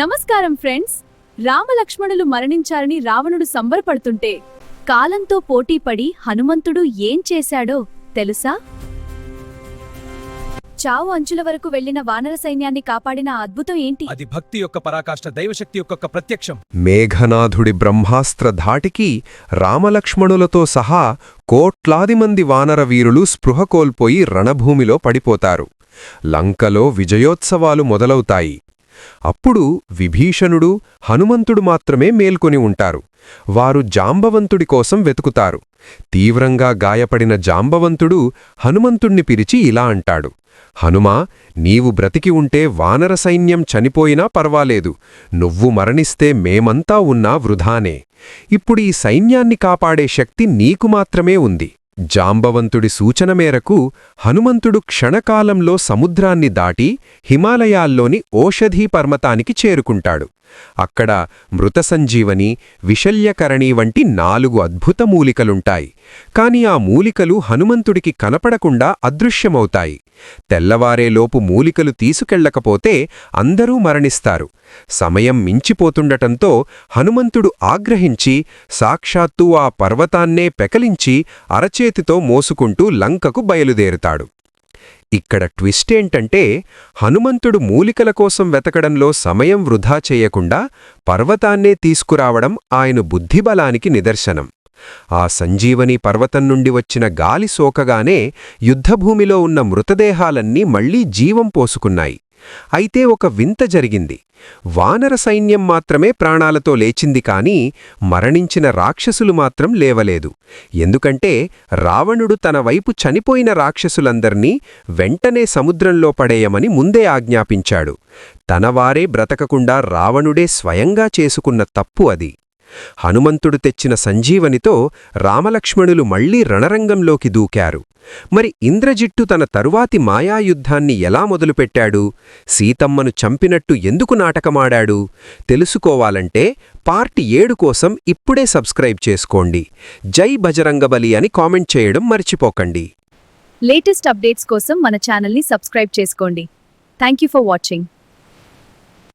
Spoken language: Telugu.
నమస్కారం ఫ్రెండ్స్. రామలక్ష్మణులు మరణించారని రావణుడు సంబరపడుతుంటే కాలంతో పోటీపడి హనుమంతుడు ఏం చేశాడో తెలుసా? చావు అంచుల వరకు వెళ్ళిన వానర సైన్యాన్ని కాపాడిన అద్భుతం ఏంటి? అది భక్తి యొక్క పరాకాష్ట దైవశక్తి యొక్క ప్రత్యక్షం. మేఘనాథుడి బ్రహ్మాస్త్ర ధాటికి రామలక్ష్మణులతో సహా కోట్లాది మంది వానర వీరులు స్పృహ కోల్పోయి రణభూమిలో పడిపోతారు. లంకలో విజయోత్సవాలు మొదలవుతాయి. అప్పుడు విభీషణుడు హనుమంతుడు మాత్రమే మేల్కొని ఉంటారు. వారు జాంబవంతుడి కోసం వెతుకుతారు. తీవ్రంగా గాయపడిన జాంబవంతుడు హనుమంతుణ్ణి పిలిచి ఇలా అంటాడు. హనుమా నీవు బ్రతికి ఉంటే వానర సైన్యం చనిపోయినా పర్వాలేదు. నువ్వు మరణిస్తే మేమంతా ఉన్నా వృధానే. ఇప్పుడు ఈ సైన్యాన్ని కాపాడే శక్తి నీకు మాత్రమే ఉంది. జాంబవంతుడి సూచన మేరకు హనుమంతుడు క్షణకాలంలో సముద్రాన్ని దాటి హిమాలయాల్లోని ఓషధీ పర్వతానికి చేరుకుంటాడు. అక్కడ మృత సంజీవని విశల్యకరణి వంటి నాలుగు అద్భుత మూలికలుంటాయి. కాని ఆ మూలికలు హనుమంతుడికి కనపడకుండా అదృశ్యమవుతాయి. తెల్లవారేలోపు మూలికలు తీసుకెళ్ళకపోతే అందరూ మరణిస్తారు. సమయం మించిపోతుండటంతో హనుమంతుడు ఆగ్రహించి సాక్షాత్తు ఆ పర్వతాన్నే పెకలించి అరచేతితో మోసుకుంటూ లంకకు బయలుదేరుతాడు. ఇక్కడ ట్విస్టేంటంటే హనుమంతుడు మూలికల కోసం వెతకడంలో సమయం వృధా చేయకుండా పర్వతాన్నే తీసుకురావడం ఆయన బుద్ధిబలానికి నిదర్శనం. ఆ సంజీవని పర్వతం నుండి వచ్చిన గాలి సోకగానే యుద్ధభూమిలో ఉన్న మృతదేహాలన్నీ మళ్ళీ జీవం పోసుకున్నాయి. అయితే ఒక వింత జరిగింది. వానర సైన్యం మాత్రమే ప్రాణాలతో లేచింది కాని మరణించిన రాక్షసులు మాత్రం లేవలేదు. ఎందుకంటే రావణుడు తన వైపు చనిపోయిన రాక్షసులందర్నీ వెంటనే సముద్రంలో పడేయమని ముందే ఆజ్ఞాపించాడు. తనవారే బ్రతకకుండా రావణుడే స్వయంగా చేసుకున్న తప్పు అది. హనుమంతుడు తెచ్చిన సంజీవనితో రామలక్ష్మణులు మళ్ళీ రణరంగంలోకి దూకారు. మరి ఇంద్రజిట్టు తన తరువాతి మాయాయుద్ధాన్ని ఎలా మొదలుపెట్టాడు? సీతమ్మను చంపినట్టు ఎందుకు నాటకమాడాడు? తెలుసుకోవాలంటే పార్ట్ ఏడు కోసం ఇప్పుడే సబ్స్క్రైబ్ చేసుకోండి. జై బజరంగబలి అని కామెంట్ చేయడం మర్చిపోకండి. లేటెస్ట్ అప్డేట్స్ కోసం మన ఛానల్ని సబ్స్క్రైబ్ చేసుకోండి. Thank you for watching.